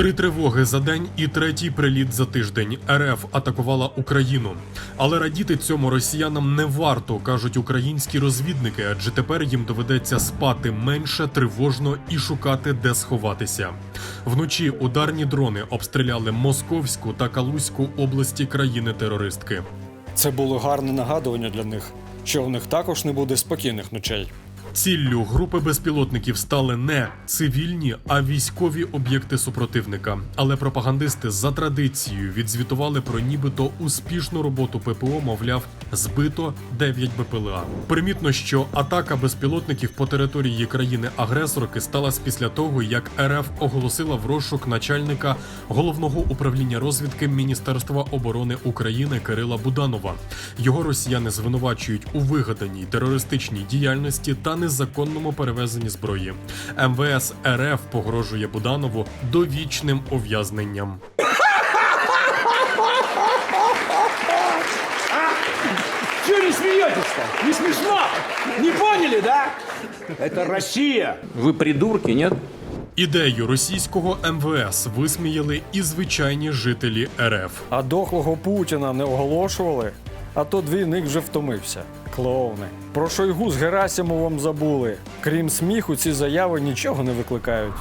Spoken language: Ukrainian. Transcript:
Три тривоги за день і третій приліт за тиждень. РФ атакувала Україну. Але радіти цьому росіянам не варто, кажуть українські розвідники, адже тепер їм доведеться спати менше, тривожно і шукати, де сховатися. Вночі ударні дрони обстріляли Московську та Калузьку області країни-терористки. Це було гарне нагадування для них, що в них також не буде спокійних ночей. Ціллю групи безпілотників стали не цивільні, а військові об'єкти супротивника. Але пропагандисти за традицією відзвітували про нібито успішну роботу ППО, мовляв, збито 9 БПЛА. Примітно, що атака безпілотників по території країни-агресорки сталася після того, як РФ оголосила в розшук начальника головного управління розвідки Міністерства оборони України Кирила Буданова. Його росіяни звинувачують у вигаданій терористичній діяльності та незаконному перевезенні зброї. МВС РФ погрожує Буданову довічним ув'язненням. Чего не смеетесь-то? Не смешно? Не поняли, да? Это Россия. Вы придурки, нет? Ідею російського МВС висміяли і звичайні жителі РФ. А дохлого Путіна не оголошували? А то двійник вже втомився. Клоуни. Про Шойгу з Герасимовим забули. Крім сміху, ці заяви нічого не викликають.